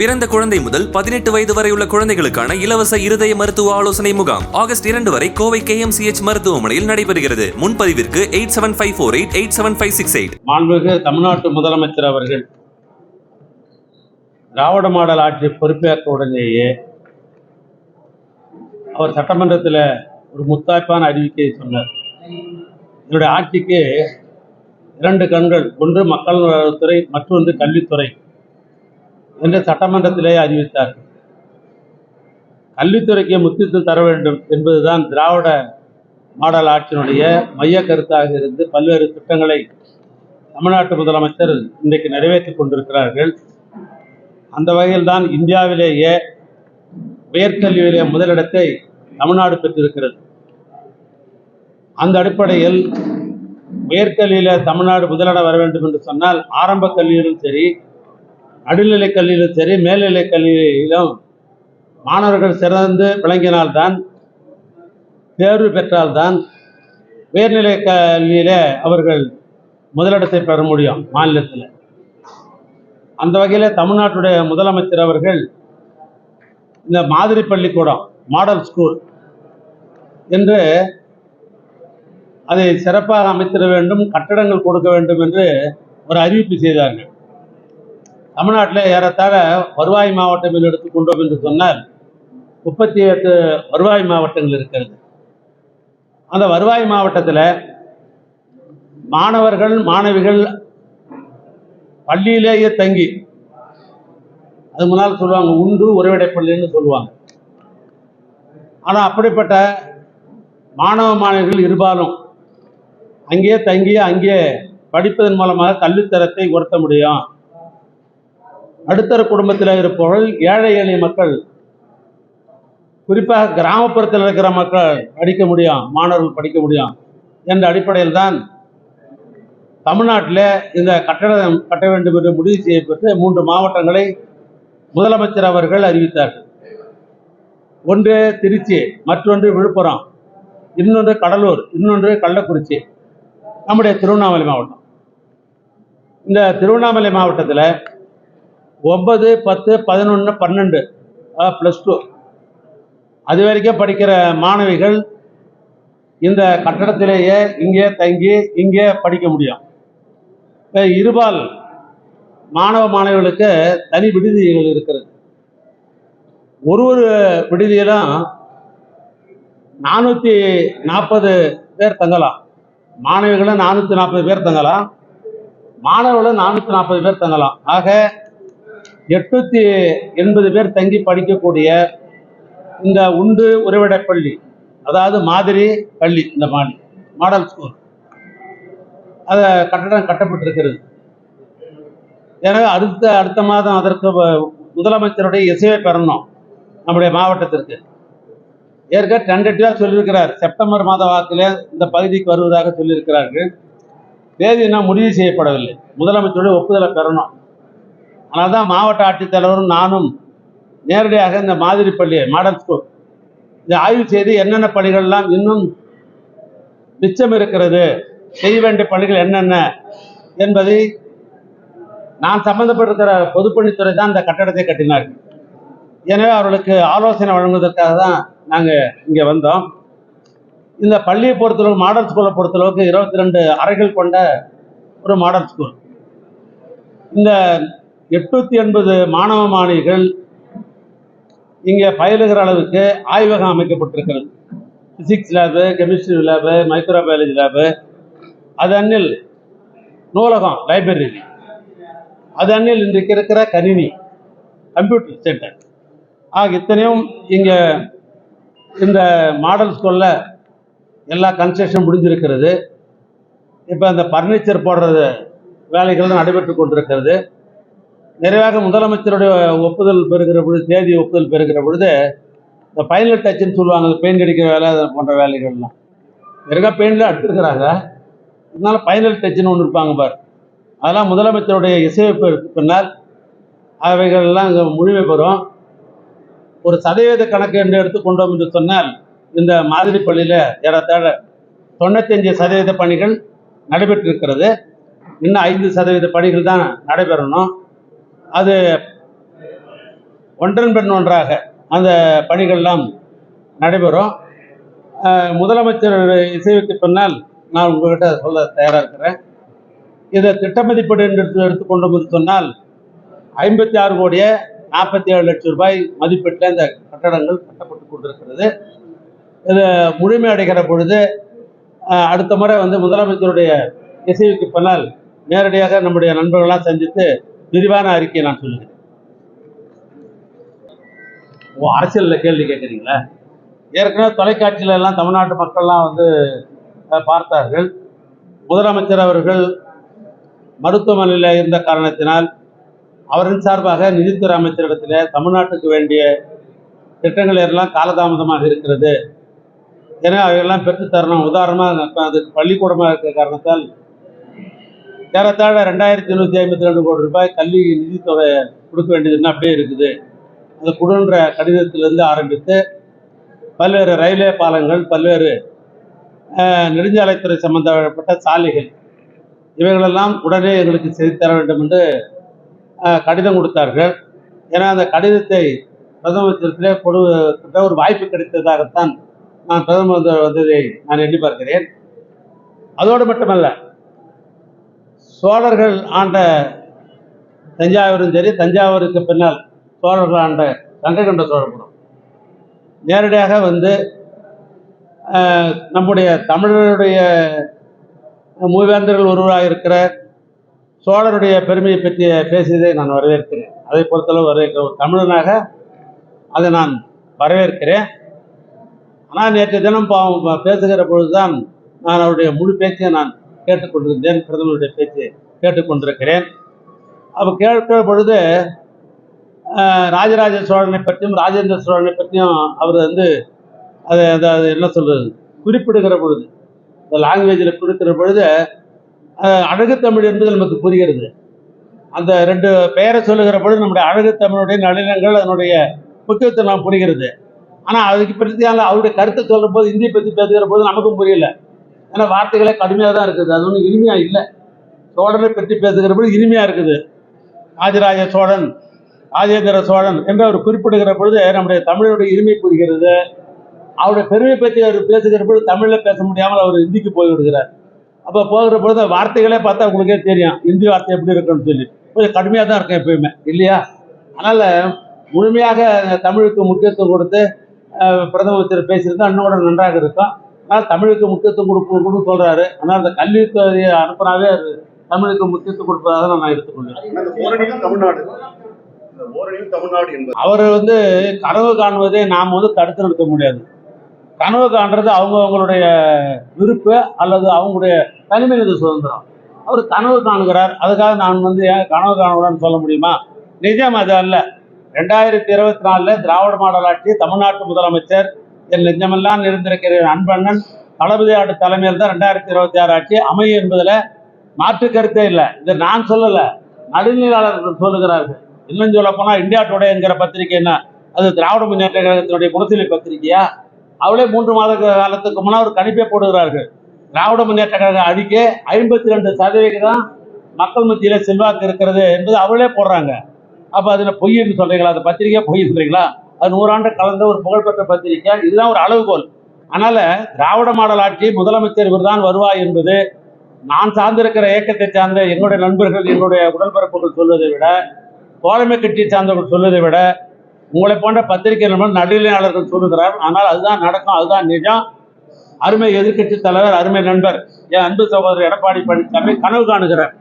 பிறந்த குழந்தை முதல் பதினெட்டு வயது வரை உள்ள குழந்தைகளுக்கான இலவச இருதய மருத்துவ ஆலோசனை முகாம் ஆகஸ்ட் இரண்டு வரை கோவை கேம் சி எச் மருத்துவமனையில் நடைபெறுகிறது. முன்பதிவிற்கு eight seven five four eight eight seven five six eight. மாண்புமிகு தமிழ்நாட்டு முதலமைச்சர் அவர்கள் திராவிட மாடல் ஆட்சி பொறுப்பேற்ற உடனேயே அவர் சட்டமன்றத்தில் ஒரு முத்தாய்ப்பான அறிவிக்கையை சொன்னார். என்னுடைய ஆட்சிக்கு இரண்டு கண்கள் ஒன்று மக்கள் நலத்துறை மற்றொன்று கல்வித்துறை. என்று சட்டமன்றத்திலே அறிவித்தார். கல்வித்துறைக்கு முக்கியத்துவம் தர வேண்டும் என்பதுதான் திராவிட மாடல் ஆட்சியினுடைய மைய கருத்தாக இருந்து பல்வேறு திட்டங்களை தமிழ்நாட்டு முதலமைச்சர் இன்றைக்கு நிறைவேற்றி கொண்டிருக்கிறார்கள். அந்த வகையில் தான் இந்தியாவிலேயே உயர்கல்வியிலே முதலிடத்தை தமிழ்நாடு பெற்றிருக்கிறது. அந்த அடிப்படையில் உயர்கல்வியில தமிழ்நாடு முதலிடம் வர வேண்டும் என்று சொன்னால் ஆரம்ப கல்வியிலும் சரி நடுநிலை கல்வியிலும் சரி மேல்நிலை கல்வியிலும் மாணவர்கள் சிறந்து விளங்கினால்தான் தேர்வு பெற்றால்தான் உயர்நிலை கல்வியில் அவர்கள் முதலிடத்தை பெற முடியும் மாநிலத்தில். அந்த வகையில் தமிழ்நாட்டுடைய முதலமைச்சர் அவர்கள் இந்த மாதிரி பள்ளிக்கூடம் மாடல் ஸ்கூல் என்று அதை சிறப்பாக அமைத்திட வேண்டும் கட்டடங்கள் கொடுக்க வேண்டும் என்று ஒரு அறிவிப்பு செய்தார்கள். தமிழ்நாட்டில் ஏறத்தாழ வருவாய் மாவட்டம் என்று எடுத்துக்கொண்டோம் என்று சொன்னால் முப்பத்தி எட்டு வருவாய் மாவட்டங்கள் இருக்கிறது. அந்த வருவாய் மாவட்டத்தில் மாணவர்கள் மாணவிகள் பள்ளியிலேயே தங்கி அது முன்னால் சொல்லுவாங்க உண்டு உறவிடை பள்ளின்னு சொல்லுவாங்க. ஆனால் அப்படிப்பட்ட மாணவ மாணவிகள் இருபாலும் அங்கேயே தங்கி அங்கேயே படிப்பதன் மூலமாக கல்வித்தரத்தை உயர்த்த முடியும். நடுத்தர குடும்பத்தில் இருப்பவர்கள் ஏழை எளிய மக்கள். குறிப்பாக கிராமப்புறத்தில் இருக்கிற மக்கள் படிக்க முடியும் மாணவர்கள் படிக்க முடியும். என்ற அடிப்படையில் தான் தமிழ்நாட்டில் இந்த கட்டடம் கட்ட வேண்டும் என்று முடிவு செய்யப்பட்டு மூன்று மாவட்டங்களை முதலமைச்சர் அவர்கள் அறிவித்தார்கள். ஒன்று திருச்சி மற்றொன்று விழுப்புரம் இன்னொன்று கடலூர் இன்னொன்று கள்ளக்குறிச்சி நம்முடைய திருவண்ணாமலை மாவட்டம். இந்த திருவண்ணாமலை மாவட்டத்தில் ஒன்பது பத்து பதினொன்று பன்னெண்டு. ப்ளஸ் டூ அது வரைக்கும் படிக்கிற மாணவிகள் இந்த கட்டடத்திலேயே இங்கே தங்கி இங்கே படிக்க முடியும். இப்போ இருபால் மாணவ மாணவிகளுக்கு தனி விடுதிகள் இருக்கிறது. ஒரு ஒரு விடுதியிலும் நானூற்றி நாற்பது பேர் தங்கலாம். மாணவிகளும் நானூற்றி நாற்பது பேர் தங்கலாம். மாணவர்களும் நானூற்றி நாற்பது பேர் தங்கலாம். ஆக எட்நூத்தி எண்பது பேர் தங்கி படிக்கக்கூடிய இந்த உண்டு உறைவிடப் பள்ளி அதாவது மாதிரி பள்ளி இந்த மாடி மாடல் ஸ்கூல். அதை கட்டடம் கட்டப்பட்டிருக்கிறது. எனவே அடுத்த அடுத்த மாதம் அதற்கு முதலமைச்சருடைய இசையை பெறணும் நம்முடைய மாவட்டத்திற்கு. ஏற்கனவே டென்டேட்டிவாக சொல்லியிருக்கிறார் செப்டம்பர் மாத வாக்கில் இந்த பகுதிக்கு வருவதாக சொல்லியிருக்கிறார்கள். தேதி இன்னும் முடிவு செய்யப்படவில்லை. முதலமைச்சருடைய ஒப்புதலை பெறணும். ஆனால் தான் மாவட்ட ஆட்சித்தலைவரும் நானும் நேரடியாக இந்த மாதிரி பள்ளி மாடல் ஸ்கூல் இதை ஆய்வு செய்து என்னென்ன பள்ளிகள்லாம் இன்னும் மிச்சம் இருக்கிறது செய்ய வேண்டிய பள்ளிகள் என்னென்ன என்பதை நான் சம்பந்தப்பட்டிருக்கிற பொதுப்பணித்துறை தான் இந்த கட்டடத்தை கட்டினார்கள் எனவே அவர்களுக்கு ஆலோசனை வழங்குவதற்காக தான் நாங்கள் இங்கே வந்தோம். இந்த பள்ளியை பொறுத்தளவு மாடல் ஸ்கூலை பொறுத்தளவுக்கு இருபத்தி ரெண்டு அறைகள் கொண்ட ஒரு மாடல் ஸ்கூல் இந்த எட்நூத்தி எண்பது மாணவ மாணவிகள் இங்கே பயிலுகிற அளவுக்கு ஆய்வகம் அமைக்கப்பட்டிருக்கிறது. Physics lab chemistry lab microbiology lab அது அண்ணில் நூலகம் லைப்ரரி அது அண்ணில் இன்றைக்கு இருக்கிற கணினி கம்ப்யூட்டர் சென்டர் ஆக இத்தனையும் இங்கே இந்த மாடல் ஸ்கூலில் எல்லா கன்ஸ்ட்ரக்ஷன் முடிஞ்சிருக்கிறது. இப்போ அந்த ஃபர்னிச்சர் போடுறது வேலைகள் நடைபெற்று கொண்டிருக்கிறது. நிறைவாக முதலமைச்சருடைய ஒப்புதல் பெறுகிற பொழுது தேதி ஒப்புதல் பெறுகிற பொழுது இந்த பைலட் டச்சுன்னு சொல்லுவாங்க பெயிண்ட் அடிக்கிற வேலை போன்ற வேலைகள்லாம். நிறைய பெயிண்டில் அடிச்சிருக்கிறாங்க. இருந்தாலும் பைனல் டச்சுன்னு ஒன்று இருப்பாங்க பார். அதெல்லாம் முதலமைச்சருடைய இசையமைப்பு பின்னால் அவைகள்லாம் இங்கே முழுமை பெறும். ஒரு சதவீத கணக்கு என்று எடுத்துக்கொண்டோம் என்று சொன்னால் இந்த மாதிரி பள்ளியில் ஏறத்தாழ தொண்ணூத்தஞ்சு சதவீத பணிகள் நடைபெற்றிருக்கிறது. இன்னும் ஐந்து சதவீத பணிகள் தான் நடைபெறணும். அது ஒன்றன் பெண் ஒன்றாக அந்த பணிகள்லாம் நடைபெறும். முதலமைச்சர் இசைவுக்கு பின்னால் நான் உங்ககிட்ட சொல்ல தயாராக இருக்கிறேன். இதை திட்ட மதிப்பீடு என்று எடுத்து எடுத்துக்கொண்டோம் என்று சொன்னால் ஐம்பத்தி ஆறு கோடியே நாற்பத்தி ஏழு லட்சம் ரூபாய் மதிப்பீட்டில் இந்த கட்டடங்கள் கட்டப்பட்டு கொண்டிருக்கிறது. இது முழுமையடைகிற பொழுது அடுத்த முறை வந்து முதலமைச்சருடைய இசைவுக்கு பின்னால் நேரடியாக நம்முடைய நண்பர்களாக சந்தித்து விரிவான அறிக்கையை நான் சொல்லுகிறேன். ஓ அரசியலில் கேள்வி கேட்குறீங்களா? ஏற்கனவே தொலைக்காட்சியில எல்லாம் தமிழ்நாட்டு மக்கள்லாம் வந்து பார்த்தார்கள். முதலமைச்சர் அவர்கள் மருத்துவமனையில் இருந்த காரணத்தினால் அவரின் சார்பாக நிதித்துறை அமைச்சரிடத்தில் தமிழ்நாட்டுக்கு வேண்டிய திட்டங்கள் எல்லாம் காலதாமதமாக இருக்கிறது. ஏன்னா அவையெல்லாம் பெற்றுத் தரணும். உதாரணமாக அது பள்ளிக்கூடமாக இருக்கிற காரணத்தால் ஏறத்தாழ ரெண்டாயிரத்தி எழுநூற்றி ஐம்பத்தி ரெண்டு கோடி ரூபாய் கல்வி நிதித்தொகை கொடுக்க வேண்டியதுன்னு அப்படியே இருக்குது. அந்த குடுன்ற கடிதத்திலிருந்து ஆரம்பித்து பல்வேறு ரயில்வே பாலங்கள் பல்வேறு நெடுஞ்சாலைத்துறை சம்பந்தப்பட்ட சாலைகள் இவைகளெல்லாம் உடனே எங்களுக்கு செய்து தர வேண்டும் என்று கடிதம் கொடுத்தார்கள். ஏன்னா அந்த கடிதத்தை பிரதமத்திலே கொடுக்க ஒரு வாய்ப்பு கிடைத்ததாகத்தான் நான் பிரதமர் வந்ததை நான் எண்ணி பார்க்கிறேன். அதோடு மட்டுமல்ல சோழர்கள் ஆண்ட தஞ்சாவூரும் சரி தஞ்சாவூருக்கு பின்னால் சோழர்கள் ஆண்ட கங்கை சோழபுரம். நேரடியாக வந்து நம்முடைய தமிழருடைய மூவேந்தர்கள் ஒருவராக இருக்கிற சோழருடைய பெருமையை பற்றி பேசியதை நான் வரவேற்கிறேன். அதை பொறுத்தளவு வரவேற்கிற ஒரு தமிழனாக அதை நான் வரவேற்கிறேன். ஆனால் நேற்று தினம் பாவம் பேசுகிற பொழுதுதான் நான் அவருடைய முழு பேச்சை நான் கேட்டுக்கொண்டிருந்தேன். பிரதமருடைய பேச்சு கேட்டுக்கொண்டிருக்கிறேன். அப்போ கேட்கிற பொழுது ராஜராஜ சோழனை பற்றியும் ராஜேந்திர சோழனை பற்றியும் அவர் வந்து அதை அதை என்ன சொல்கிறது குறிப்பிடுகிற பொழுது இந்த லாங்குவேஜில் கொடுக்கிற பொழுது அழகு தமிழ் என்பது நமக்கு புரிகிறது. அந்த ரெண்டு பெயரை சொல்லுகிற பொழுது நம்முடைய அழகு தமிழுடைய நளினங்கள் அதனுடைய முக்கியத்துவம் நாம் புரிகிறது. ஆனால் அதுக்கு பற்றி அவருடைய கருத்தை சொல்கிற போது இந்தியை பற்றி பேசுகிற போது நமக்கும் புரியல. ஏன்னா வார்த்தைகளே கடுமையாக தான் இருக்குது. அது ஒன்றும் இனிமையாக இல்லை. சோழனை பற்றி பேசுகிற பொழுது இனிமையாக இருக்குது. ராஜராஜ சோழன் ராஜேந்திர சோழன் என்று அவர் குறிப்பிடுகிற பொழுது நம்முடைய தமிழனுடைய இனிமை புரிகிறது. அவருடைய பெருமை பற்றி அவர் பேசுகிற பொழுது தமிழில் பேச முடியாமல் அவர் ஹிந்திக்கு போய்விடுகிறார் அப்போ போகிற பொழுது வார்த்தைகளே பார்த்தா உங்களுக்கே தெரியும். ஹிந்தி வார்த்தை எப்படி இருக்குன்னு சொல்லி. கொஞ்சம் கடுமையாக தான் இருக்கும் எப்பயுமே. இல்லையா? அதனால் முழுமையாக தமிழுக்கு முக்கியத்துவம் கொடுத்து பிரதமர் பேசியிருந்தால் இன்னும் கூட நன்றாக இருக்கும். ஆனால் தமிழுக்கு முக்கியத்துவம் கொடுக்கணும்னு சொல்கிறாரு ஆனால் அந்த கல்வித்துறையை அனுப்புனாவே தமிழுக்கு முக்கியத்துவம் கொடுப்பதாக நான் ஓரணியில் தமிழ்நாடு. அவர் வந்து கனவு காணுவதை நாம் வந்து தடுத்து நிறுத்த முடியாது. கனவு காண்றது அவங்கவங்களுடைய விருப்பு அல்லது அவங்களுடைய தனிமனித சுதந்திரம். அவர் கனவு காணுகிறார். அதுக்காக நான் வந்து ஏன் கனவு காணுகிறான்னு சொல்ல முடியுமா? நிஜம் அது அல்ல. ரெண்டாயிரத்தி இருபத்தி நாலில் திராவிட மாடல் ஆட்சி தமிழ்நாட்டு முதலமைச்சர் என் நெஞ்சமெல்லாம் இருந்திருக்கிற அன்பண்ணன் தளபதி ஆட்டு தலைமையில் தான் ரெண்டாயிரத்தி இருபத்தி ஆறு ஆட்சி அமையும் என்பதில் மாற்று கருத்தே இல்லை. இது நான் சொல்லலை. நடுநிலையாளர்கள் சொல்லுகிறார்கள். இன்னும் சொல்ல போனால் இந்தியா டுடே என்கிற பத்திரிகை என்ன? அது திராவிட முன்னேற்ற கழகத்தினுடைய முரசொலி பத்திரிகையா? அவளே மூன்று மாத காலத்துக்கு முன்னால் ஒரு கணிப்பை போடுகிறார்கள். திராவிட முன்னேற்ற கழக அறிக்கை ஐம்பத்தி ரெண்டு சதவீதம் மக்கள் மத்தியில் செல்வாக்கு இருக்கிறது என்பது அவளே போடுறாங்க. அப்போ அதில் பொய்ன்னு சொல்கிறீங்களா அந்த பத்திரிகையாக பொய் சொல்கிறீங்களா அது நூறாண்டு கலந்த ஒரு புகழ்பெற்ற பத்திரிகை இதுதான் ஒரு அளவுகோல் அதனால திராவிட மாடல் ஆட்சி முதலமைச்சர் இவர்தான் வருவாய் என்பது நான் சார்ந்திருக்கிற இயக்கத்தை சார்ந்த என்னுடைய நண்பர்கள் என்னுடைய உடன்பிறப்புகள் சொல்வதை விட தோழமை கட்சியை சார்ந்தவர்கள் சொல்வதை விட உங்களை போன்ற பத்திரிகை நண்பர்கள் நடுநிலையாளர்கள் சொல்லுகிறார். ஆனால் அதுதான் நடக்கும் அதுதான் நிஜம். அருமை எதிர்கட்சி தலைவர் அருமை நண்பர் என் அன்பு சகோதரர் எடப்பாடி பழனிசாமி கனவு காணுகிறார்.